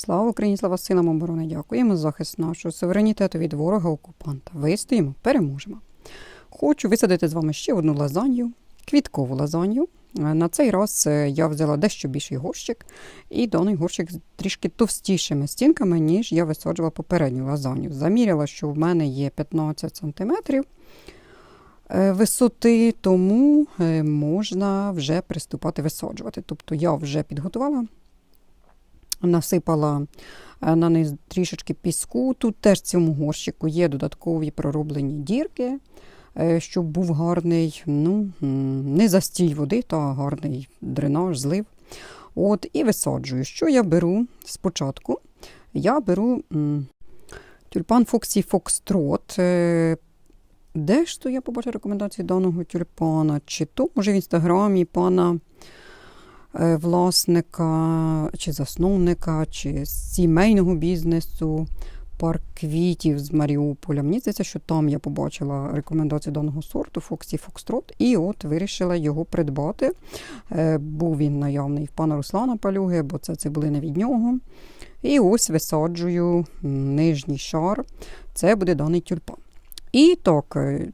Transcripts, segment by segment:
Слава Україні, слава силам оборони! Дякуємо за захист нашого суверенітету від ворога окупанта. Вистоїмо, переможемо. Хочу висадити з вами ще одну лазанью, квіткову лазанью. Е, На цей раз е, я взяла дещо більший горщик, і даний горщик з трішки товстішими стінками, ніж я висаджувала попередню лазанью. Заміряла, що в мене є 15 см висоти, тому е, можна вже приступати висаджувати. Тобто я вже підготувала насипала е, на низ трішечки піску. Тут теж в цьому горщику є додаткові пророблені дірки, е, щоб був гарний, ну, не застій води, та гарний дренаж, злив. От, І висаджую. Що я беру спочатку? Я беру тюльпан Фоксі Фокстрот. Е, Де ж то я побачила рекомендації даного тюльпана? Чи то, може, в інстаграмі пана власника, чи засновника, чи сімейного бізнесу, парк квітів з Маріуполя. Мені здається, що там я побачила рекомендацію даного сорту Фоксі Фокстрот, і от вирішила його придбати. Е, Був він наявний в пана Руслана Палюги, бо це цибулина від нього. І ось висаджую нижній шар. Це буде даний тюльпан. І так, е,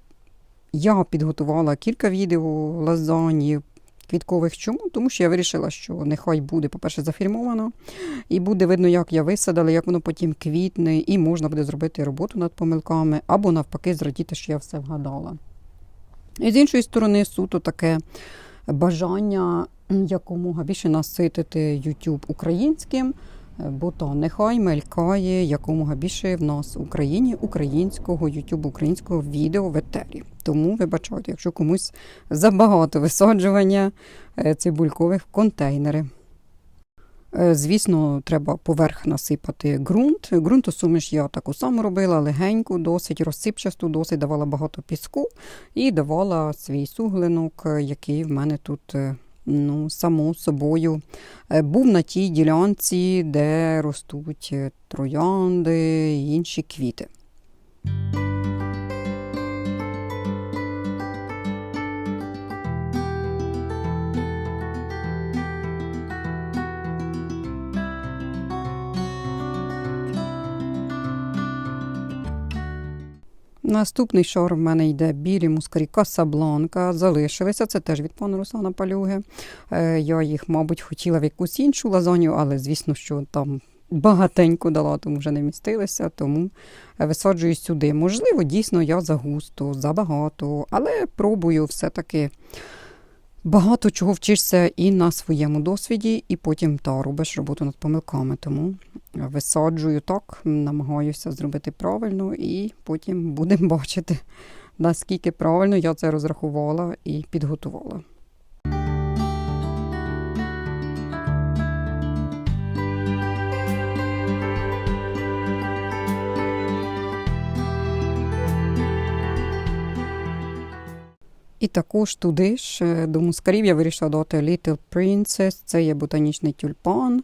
я підготувала кілька відео лазаньї квіткових. Чому? Тому що я вирішила, що нехай буде, по-перше, зафільмовано, і буде видно, як я висадила, як воно потім квітне, і можна буде зробити роботу над помилками, або навпаки, зрадіти, що я все вгадала. І з іншої сторони, суто таке бажання якомога більше наситити YouTube українським. Е, Бо то нехай мелькає якомога більше в нас в Україні українського YouTube, українського відео в етері. Тому вибачайте, якщо комусь забагато висаджування е, цибулькових в контейнери. Е, Звісно, треба поверх насипати ґрунт. Ґрунтосуміш я таку саму робила, легеньку, досить розсипчасту, досить давала багато піску і давала свій суглинок, е, який в мене тут ну, само собою е, був на тій ділянці, де ростуть троянди і інші квіти. Наступний шар в мене йде білі мускарі Касабланка. Залишилися. Це теж від пана Руслана Палюги. Е, Я їх, мабуть, хотіла в якусь іншу лазанью, але звісно, що там багатенько дала, тому вже не містилися, тому е, висаджую сюди. Можливо, дійсно я загусто, забагато, але пробую все-таки. Багато чого вчишся і на своєму досвіді, і потім та робиш роботу над помилками. Тому висаджую так, намагаюся зробити правильно, і потім будемо бачити, наскільки правильно я це розрахувала і підготувала. І також туди ж е, до мускарів я вирішила дати Little Princess, це є ботанічний тюльпан.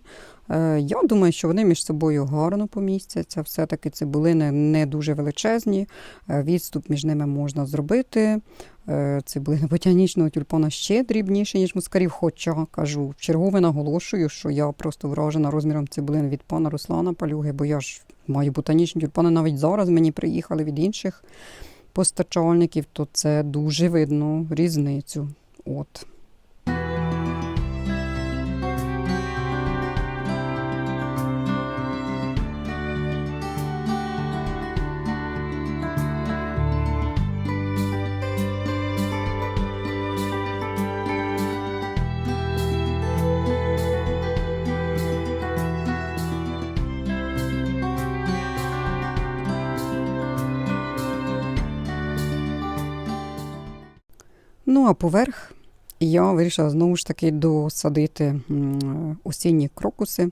Е, Я думаю, що вони між собою гарно помістяться. Все-таки цибулини не дуже величезні, е, відступ між ними можна зробити. Е, Цибулина ботанічного тюльпана ще дрібніше, ніж мускарів. Хоча кажу, чергове наголошую, що я просто вражена розміром цибулин від пана Руслана Палюги, бо я ж маю ботанічні тюльпани навіть зараз мені приїхали від інших постачальників, то це дуже видно різницю. От. Ну а поверх я вирішила знову ж таки досадити осінні крокуси.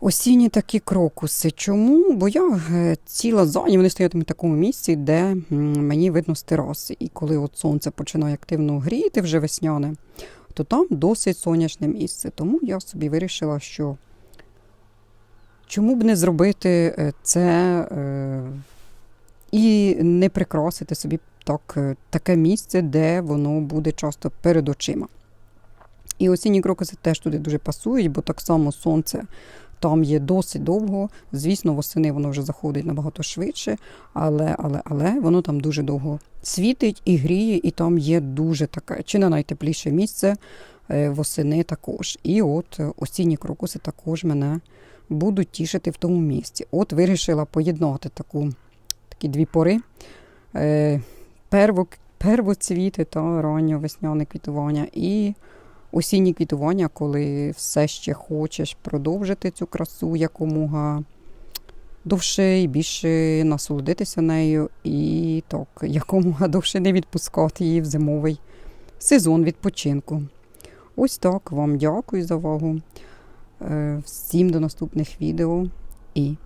Осінні такі крокуси. Чому? Бо я е, ціла зоні, вони стоятимуть в такому місці, де мені видно з тераси. І коли от сонце починає активно гріти вже весняне, то там досить сонячне місце. Тому я собі вирішила, що чому б не зробити е, це е, і не прикрасити собі так, е, таке місце, де воно буде часто перед очима. І осінні крокуси теж туди дуже пасують, бо так само сонце там є досить довго. Звісно, восени воно вже заходить набагато швидше, але, але, але воно там дуже довго світить і гріє, і там є дуже таке, чи не найтепліше місце е, восени також. І от е, осінні крокуси також мене будуть тішити в тому місці. От вирішила поєднати таку, такі дві пори. Е, перво, первоцвіти та раннє весняне квітування і осіннє квітування, коли все ще хочеш продовжити цю красу якомога довше і більше насолодитися нею, і так, якомога довше не відпускати її в зимовий сезон відпочинку. Ось так вам дякую за увагу. Е, Всім до наступних відео і